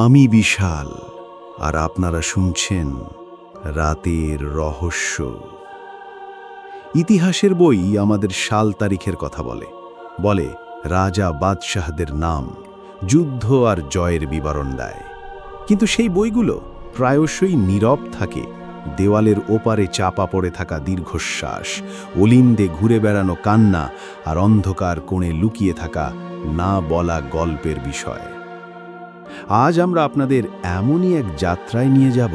আমি বিশাল, আর আপনারা শুনছেন রাতের রহস্য। ইতিহাসের বই আমাদের সাল তারিখের কথা বলে। বলে, রাজা বাদশাহদের নাম যুদ্ধ আর জয়ের বিবরণ দেয়। কিন্তু সেই বইগুলো প্রায়শই নীরব থাকে, দেওয়ালের ওপারে চাপা পড়ে থাকা দীর্ঘশ্বাস, অলিন্দে ঘুরে বেড়ানো কান্না, আর অন্ধকার কোণে লুকিয়ে থাকা না বলা গল্পের বিষয়। আজ আমরা আপনাদের এমনই এক যাত্রায় নিয়ে যাব,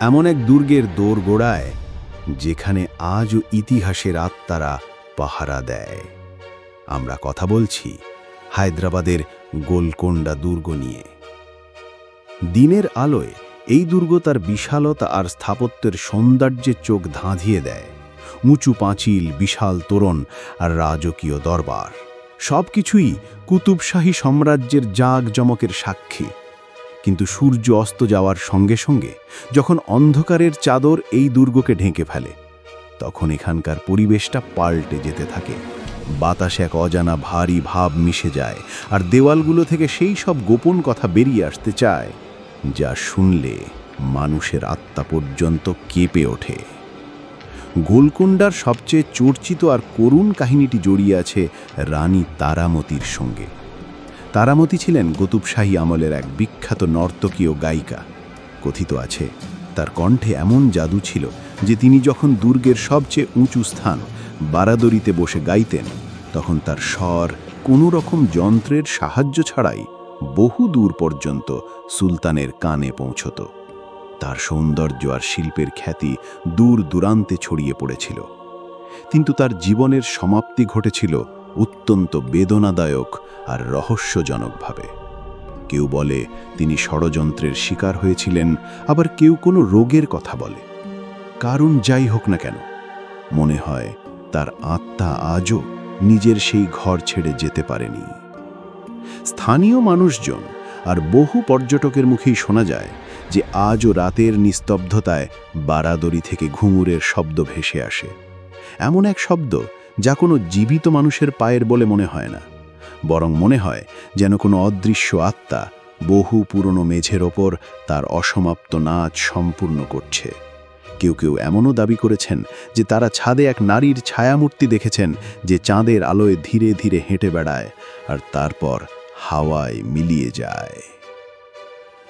এমন এক দুর্গের দোরগোড়ায়, যেখানে আজও ইতিহাসের আত্মারা পাহারা দেয়। আমরা কথা বলছি হায়দ্রাবাদের গোলকোন্ডা দুর্গ নিয়ে। দিনের আলোয় এই দুর্গ তার বিশালতা আর স্থাপত্যের সৌন্দর্যে চোখ ধাঁধিয়ে দেয়। উঁচু পাঁচিল, বিশাল তোরণ আর রাজকীয় দরবার। সব কিছুই কুতুবশাহী সাম্রাজ্যের জাঁকজমকের সাক্ষী। কিন্তু সূর্য অস্ত যাওয়ার সঙ্গে সঙ্গে যখন অন্ধকারের চাদর এই দুর্গকে ঢেকে ফেলে, তখন এখানকার পরিবেশটা পাল্টে যেতে থাকে। বাতাসে এক অজানা ভারী ভাব মিশে যায়, আর দেওয়ালগুলো থেকে সেই সব গোপন কথা বেরিয়ে আসতে চায়, যা শুনলে মানুষের আত্মা পর্যন্ত কেঁপে ওঠে। গোলকুন্ডার সবচেয়ে চর্চিত আর করুণ কাহিনীটি জড়িয়ে আছে রানী তারামতির সঙ্গে। তারামতি ছিলেন কুতুবশাহী আমলের এক বিখ্যাত নর্তকীয় গায়িকা। কথিত আছে, তার কণ্ঠে এমন জাদু ছিল যে তিনি যখন দুর্গের সবচেয়ে উঁচু স্থান, বারাদরিতে বসে গাইতেন, তখন তার স্বর কোনো রকম যন্ত্রের সাহায্য ছাড়াই বহু দূর পর্যন্ত সুলতানের কানে পৌঁছত। তার সৌন্দর্য আর শিল্পের খ্যাতি দূর দূরান্তে ছড়িয়ে পড়েছিল। কিন্তু তার জীবনের সমাপ্তি ঘটেছিল অত্যন্ত বেদনাদায়ক আর রহস্যজনকভাবে। কেউ বলে তিনি ষড়যন্ত্রের শিকার হয়েছিলেন, আবার কেউ কোনো রোগের কথা বলে। কারণ যাই হোক না কেন, মনে হয় তার আত্মা আজও নিজের সেই ঘর ছেড়ে যেতে পারেনি। স্থানীয় মানুষজন আর বহু পর্যটকের মুখেই শোনা যায় যে আজও রাতের নিস্তব্ধতায় বারাদরি থেকে ঘুঙুরের শব্দ ভেসে আসে। এমন এক শব্দ যা কোনো জীবিত মানুষের পায়ের বলে মনে হয় না, বরং মনে হয় যেন কোনো অদৃশ্য আত্মা বহু পুরনো মেঝের ওপর তার অসমাপ্ত নাচ সম্পূর্ণ করছে। কেউ কেউ এমনও দাবি করেছেন যে তারা ছাদে এক নারীর ছায়ামূর্তি দেখেছেন যে চাঁদের আলোয় ধীরে ধীরে হেঁটে বেড়ায় আর তারপর হাওয়ায় মিলিয়ে যায়।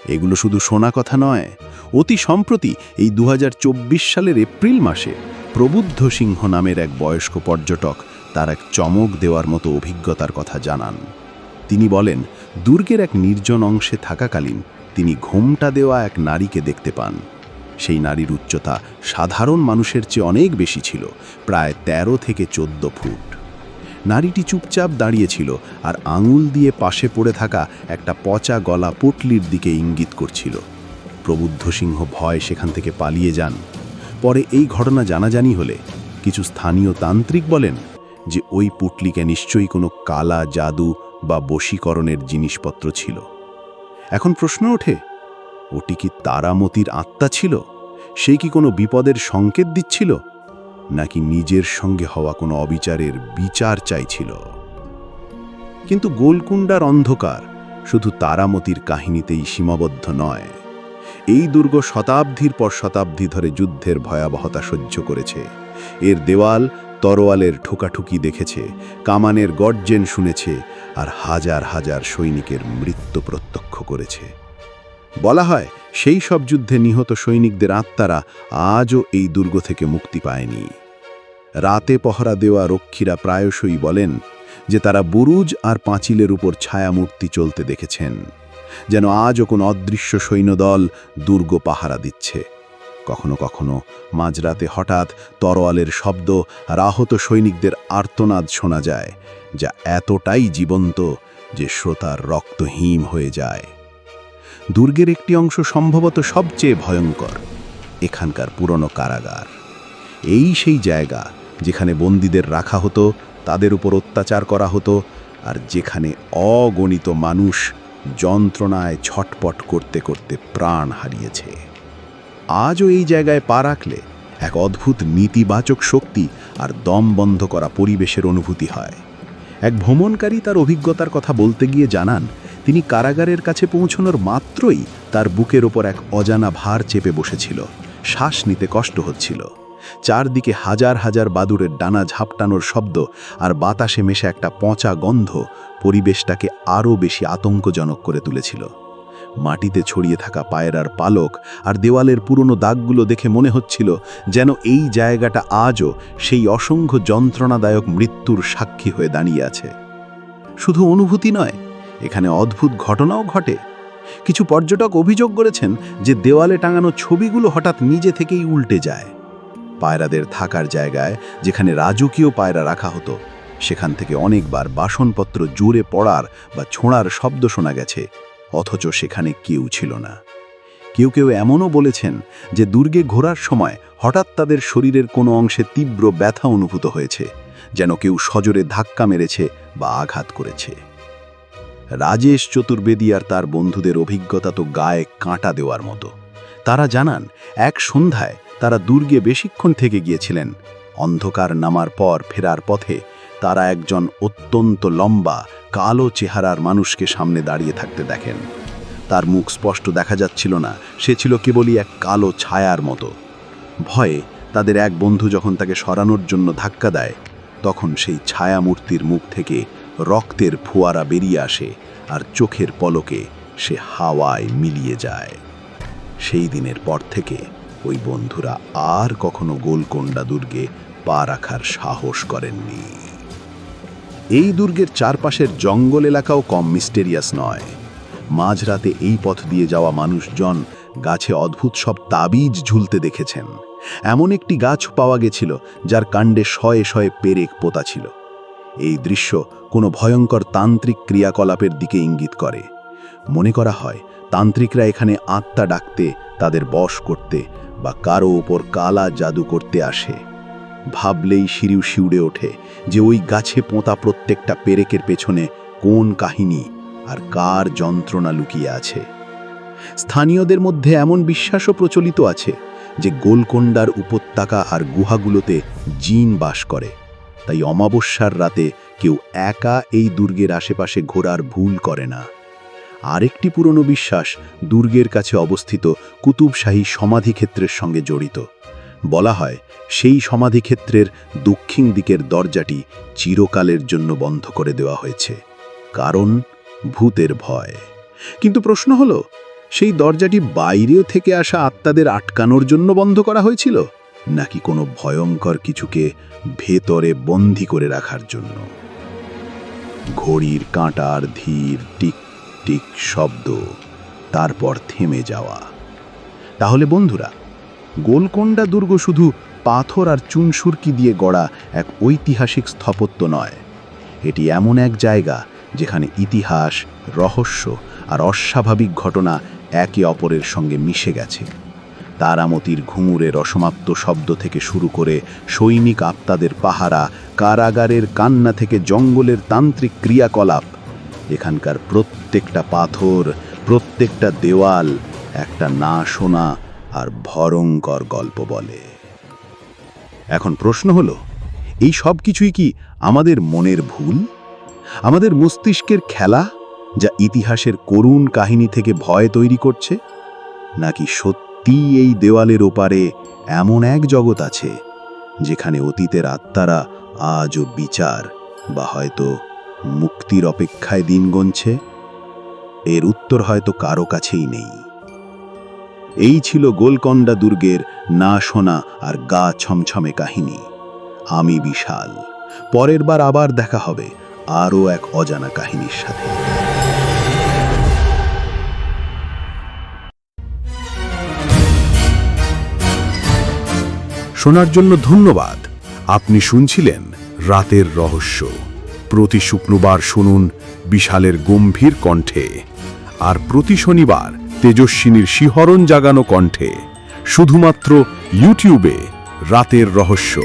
এগুলো শুধু শোনা কথা নয়, অতি সম্প্রতি এই দু হাজার চব্বিশ সালের এপ্রিল মাসে প্রবুদ্ধ সিংহ নামের এক বয়স্ক পর্যটক তার এক চমক দেওয়ার মতো অভিজ্ঞতার কথা জানান। তিনি বলেন, দুর্গের এক নির্জন অংশে থাকাকালীন তিনি ঘোমটা দেওয়া এক নারীকে দেখতে পান। সেই নারীর উচ্চতা সাধারণ মানুষের চেয়ে অনেক বেশি ছিল, প্রায় ১৩ থেকে চোদ্দ ফুট। নারীটি চুপচাপ দাঁড়িয়েছিল আর আঙুল দিয়ে পাশে পড়ে থাকা একটা পচা গলা পুটলির দিকে ইঙ্গিত করছিল। প্রবুদ্ধ সিংহ ভয় সেখান থেকে পালিয়ে যান। পরে এই ঘটনা জানাজানি হলে কিছু স্থানীয় তান্ত্রিক বলেন যে ওই পুটলিকে নিশ্চয়ই কোনো কালা, জাদু বা বশীকরণের জিনিসপত্র ছিল। এখন প্রশ্ন ওঠে, ওটি কি তারামতির আত্মা ছিল? সে কি কোনো বিপদের সংকেত দিচ্ছিল? নাকি নিজের সঙ্গে হওয়া কোনো অবিচারের বিচার চাইছিল। কিন্তু গোলকুণ্ডার অন্ধকার শুধু তারামতির কাহিনীতেই সীমাবদ্ধ নয়। এই দুর্গ শতাব্দীর পর শতাব্দী ধরে যুদ্ধের ভয়াবহতা সহ্য করেছে। এর দেওয়াল, তরোয়ালের ঠোকাঠুকি দেখেছে, কামানের গর্জেন শুনেছে আর হাজার হাজার সৈনিকের মৃত্যু প্রত্যক্ষ করেছে। বলা হয় সেই সব যুদ্ধে নিহত সৈনিকদের আত্মারা আজও এই দুর্গ থেকে মুক্তি পায়নি। রাতে পহরা দেওয়া রক্ষীরা প্রায়শই বলেন যে তারা বুরুজ আর পাঁচিলের উপর ছায়ামূর্তি চলতে দেখেছেন, যেন আজও কোনো অদৃশ্য সৈন্যদল দুর্গ পাহারা দিচ্ছে। কখনো কখনো মাঝরাতে হঠাৎ তরোয়ালের শব্দ আর আহত সৈনিকদের আর্তনাদ শোনা যায়, যা এতটাই জীবন্ত যে শ্রোতার রক্তহীন হয়ে যায়। দুর্গের একটি অংশ সম্ভবত সবচেয়ে ভয়ঙ্কর, এখানকার পুরনো কারাগার। এই সেই জায়গা যেখানে বন্দীদের রাখা হতো, তাদের উপর অত্যাচার করা হতো, আর যেখানে অগণিত মানুষ যন্ত্রণায় ছটপট করতে করতে প্রাণ হারিয়েছে। আজও এই জায়গায় পা রাখলে এক অদ্ভুত নীতিবাচক শক্তি আর দম বন্ধ করা পরিবেশের অনুভূতি হয়। এক ভ্রমণকারী তার অভিজ্ঞতার কথা বলতে গিয়ে জানান তিনি কারাগারের কাছে পৌঁছনোর মাত্রই তার বুকের ওপর এক অজানা ভার চেপে বসেছিল। শ্বাস নিতে কষ্ট হচ্ছিল। চারদিকে হাজার হাজার বাদুরের ডানা ঝাপটানোর শব্দ আর বাতাসে মেশে একটা পচা গন্ধ পরিবেশটাকে আরও বেশি আতঙ্কজনক করে তুলেছিল। মাটিতে ছড়িয়ে থাকা পায়রার পালক আর দেওয়ালের পুরনো দাগগুলো দেখে মনে হচ্ছিল যেন এই জায়গাটা আজও সেই অসংখ্য যন্ত্রণাদায়ক মৃত্যুর সাক্ষী হয়ে দাঁড়িয়ে আছে। শুধু অনুভূতি নয় এখানে অদ্ভুত ঘটনাও ঘটে। কিছু পর্যটক অভিযোগ করেছেন যে দেওয়ালে টাঙানো ছবিগুলো হঠাৎ নিজে থেকেই উল্টে যায়। পায়রাদের থাকার জায়গায়, যেখানে রাজকীয় পায়রা রাখা হতো, সেখান থেকে অনেকবার বাসনপত্র জোরে পড়ার বা ছোঁড়ার শব্দ শোনা গেছে, অথচ সেখানে কেউ ছিল না। কেউ কেউ এমনও বলেছেন যে দুর্গে ঘোরার সময় হঠাৎ তাদের শরীরের কোনো অংশে তীব্র ব্যথা অনুভূত হয়েছে, যেন কেউ সজোরে ধাক্কা মেরেছে বা আঘাত করেছে। রাজেশ চতুর্বেদী আর তার বন্ধুদের অভিজ্ঞতা তো গায়ে কাঁটা দেওয়ার মতো। তারা জানান, এক সন্ধ্যায় তারা দুর্গে বেশিক্ষণ থেকে গিয়েছিলেন। অন্ধকার নামার পর ফেরার পথে তারা একজন অত্যন্ত লম্বা, কালো চেহারার মানুষকে সামনে দাঁড়িয়ে থাকতে দেখেন। তার মুখ স্পষ্ট দেখা যাচ্ছিল না, সে ছিল কেবলই এক কালো ছায়ার মতো। ভয়ে তাদের এক বন্ধু যখন তাকে সরানোর জন্য ধাক্কা দেয়, তখন সেই ছায়ামূর্তির মুখ থেকে রক্তের ফোয়ারা বেরিয়ে আসে আর চোখের পলকে সে হাওয়ায় মিলিয়ে যায়। সেই দিনের পর থেকে ওই বন্ধুরা আর কখনো গোলকোন্ডা দুর্গে পা রাখার সাহস করেননি। এই দুর্গের চারপাশের জঙ্গল এলাকাও কম মিস্টেরিয়াস নয়। মাঝরাতে এই পথ দিয়ে যাওয়া মানুষজন গাছে অদ্ভুত সব তাবিজ ঝুলতে দেখেছেন। এমন একটি গাছ পাওয়া গেছিল, যার কাণ্ডে শয়ে শয়ে পেরেক পোতা ছিল। এই দৃশ্য কোনো ভয়ঙ্কর তান্ত্রিক ক্রিয়াকলাপের দিকে ইঙ্গিত করে। মনে করা হয়, তান্ত্রিকরা এখানে আত্মা ডাকতে, তাদের বশ করতে বা কারও ওপর কালা জাদু করতে আসে। ভাবলেই শিরিউ শিউড়ে ওঠে যে ওই গাছে পোঁতা প্রত্যেকটা পেরেকের পেছনে কোন কাহিনী আর কার যন্ত্রণা লুকিয়ে আছে। স্থানীয়দের মধ্যে এমন বিশ্বাসও প্রচলিত আছে যে গোলকোন্ডার উপত্যকা আর গুহাগুলোতে জিন বাস করে। তাই অমাবস্যার রাতে কেউ একা এই দুর্গের আশেপাশে ঘোরার ভুল করে না। আরেকটি পুরনো বিশ্বাস দুর্গের কাছে অবস্থিত কুতুবশাহী সমাধিক্ষেত্রের সঙ্গে জড়িত। বলা হয়, সেই সমাধিক্ষেত্রের দক্ষিণ দিকের দরজাটি চিরকালের জন্য বন্ধ করে দেওয়া হয়েছে। কারণ ভূতের ভয়। কিন্তু প্রশ্ন হলো, সেই দরজাটি বাইরেও থেকে আসা আত্মাদের আটকানোর জন্য বন্ধ করা হয়েছিল? নাকি কোনো ভয়ঙ্কর কিছুকে ভেতরে বন্দি করে রাখার জন্য? ঘড়ির কাঁটার ধীর টিক টিক শব্দ, তারপর থেমে যাওয়া। তাহলে বন্ধুরা গোলকোন্ডা দুর্গ শুধু পাথর আর চুনসুরকি দিয়ে গড়া এক ঐতিহাসিক স্থাপত্য নয়। এটি এমন এক জায়গা যেখানে ইতিহাস, রহস্য আর অস্বাভাবিক ঘটনা একে অপরের সঙ্গে মিশে গেছে। তারামতির ঘুঙুরের অসমাপ্ত শব্দ থেকে শুরু করে সৈনিক আত্মাদের পাহারা, কারাগারের কান্না থেকে জঙ্গলের তান্ত্রিক ক্রিয়াকলাপ, এখানকার প্রত্যেকটা পাথর, প্রত্যেকটা দেওয়াল একটা না শোনা আর ভয়ঙ্কর গল্প বলে। এখন প্রশ্ন হলো, এই সব কিছুই কি আমাদের মনের ভুল? আমাদের মস্তিষ্কের খেলা যা ইতিহাসের করুণ কাহিনী থেকে ভয় তৈরি করছে? নাকি সত্যি এই দেওয়ালের ওপারে এমন এক জগৎ আছে, যেখানে অতীতের আত্মারা আজও বিচার বা হয়তো মুক্তির অপেক্ষায় দিন গণছে এর উত্তর হয়তো কারও কাছেই নেই। এই ছিল গোলকন্ডা দুর্গের না শোনা আর গা ছমছমে কাহিনী। আমি বিশাল। পরের বার আবার দেখা হবে আরও এক অজানা কাহিনীর সাথে। শোনার জন্য ধন্যবাদ। আপনি শুনছিলেন রাতের রহস্য। প্রতি শুক্রবার শুনুন বিশালের গম্ভীর কণ্ঠে। আর প্রতি শনিবার তেজস্বিনীর শিহরণ জাগানো কণ্ঠে। শুধুমাত্র ইউটিউবে রাতের রহস্য।